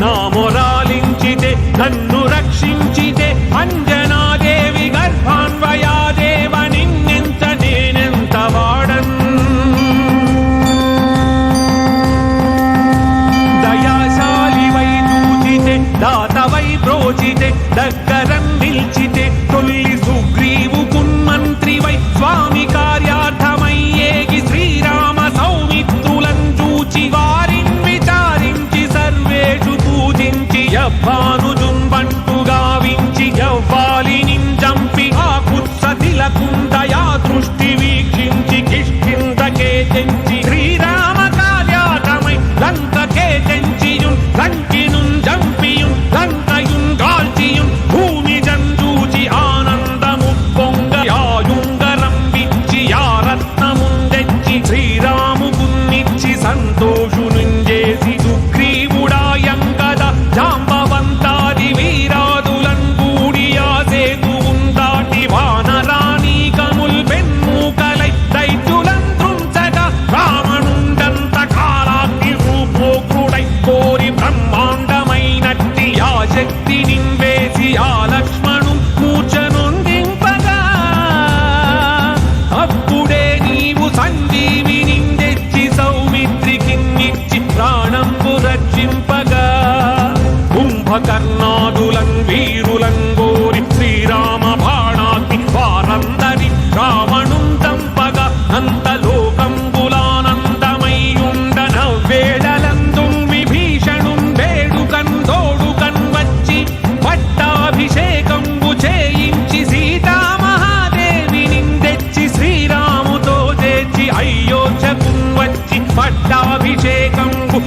నా మొరాలించితే నన్ను రక్షి empty.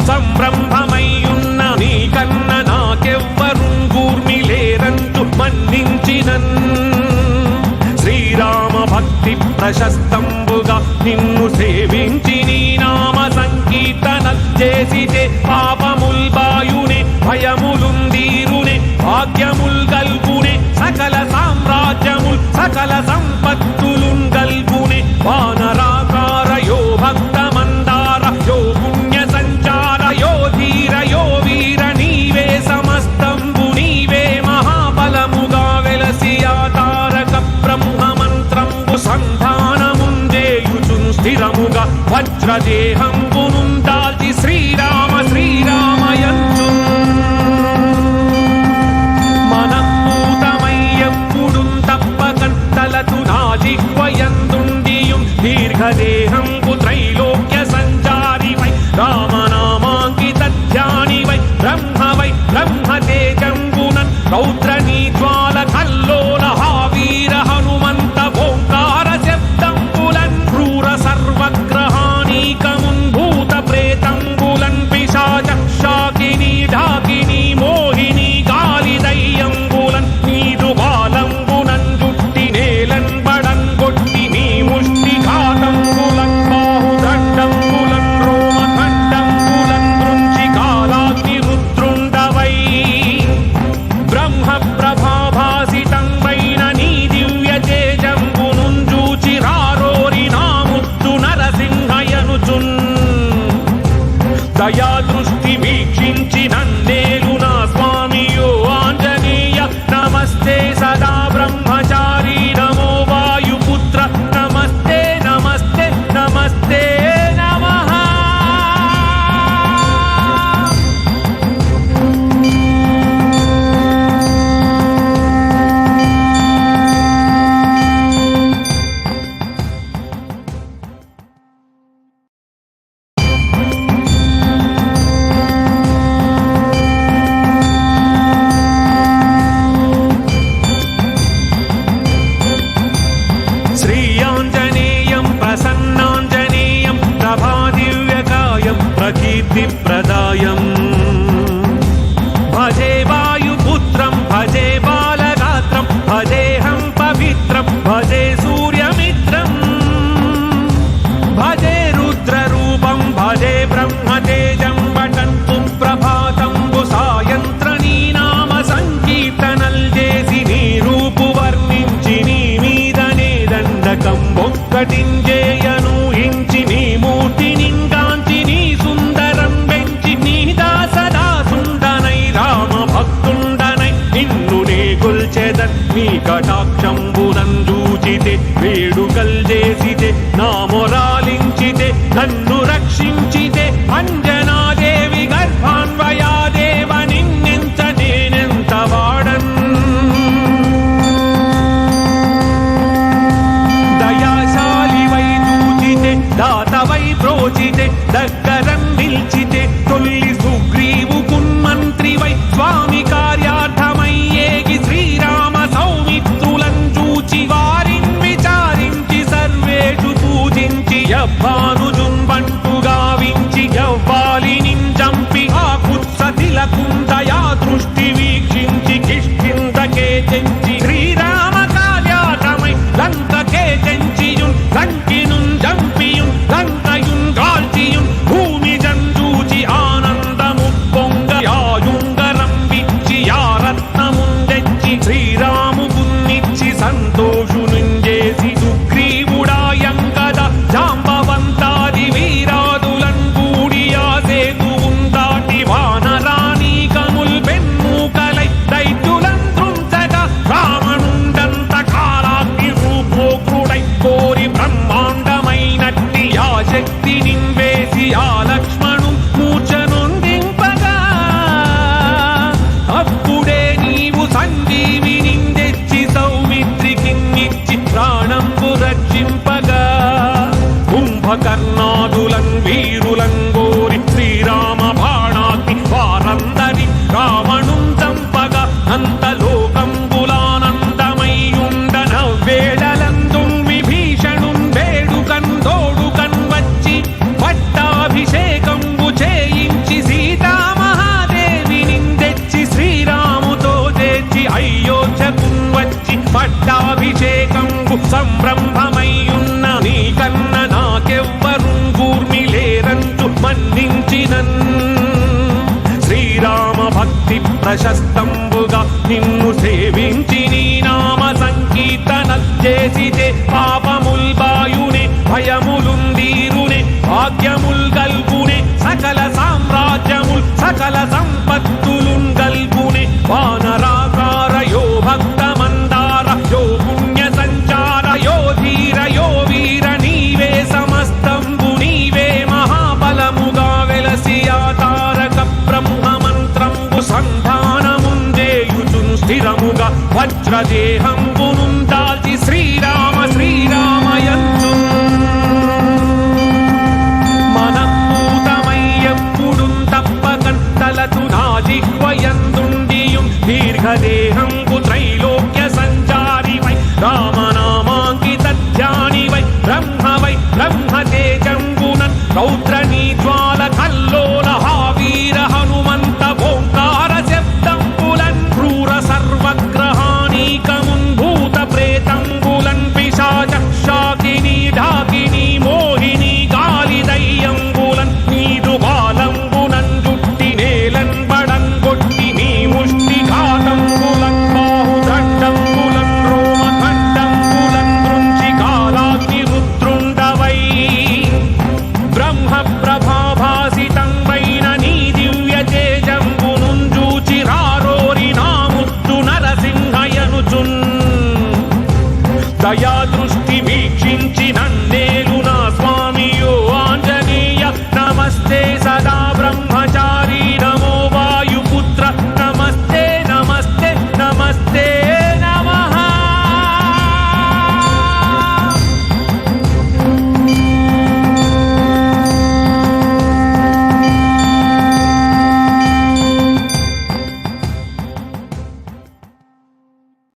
సంరంభమయ్యున్న నీకన్న నాకెవ్వరు కూర్మి లేరంటూ మన్నించినన్. శ్రీరామ భక్తి ప్రశస్తంబుగా నిన్ను సేవించ దేహంకు త్రైలోక్య సంచారి వై రామనామాంకిత ధ్యాని వై బ్రహ్మ వై బ్రహ్మ తేజంగునన్ రౌద్ర ನನ್ನ think భయములుందీరునే భాగ్యముల్ గల్పునే సకల సామ్రాజ్యముల్ సకల సంపత్తులున్ గల్పునే వానరాకార యో భక్త మందార యో పుణ్య సంచార యో ధీర యో వీర నీవే సమస్తంబు నీవే మహాబలముగా వెలసియా తారక బ్రహ్మ మంత్రంబు సంధానముందేయుచున్ స్థిరముగా వజ్రదేహం దేహంకు త్రైలోక్య సంచారి వై. రామనామాంకిత ధ్యాని వై. బ్రహ్మ వై. బ్రహ్మ తేజంగున రౌద్రనీ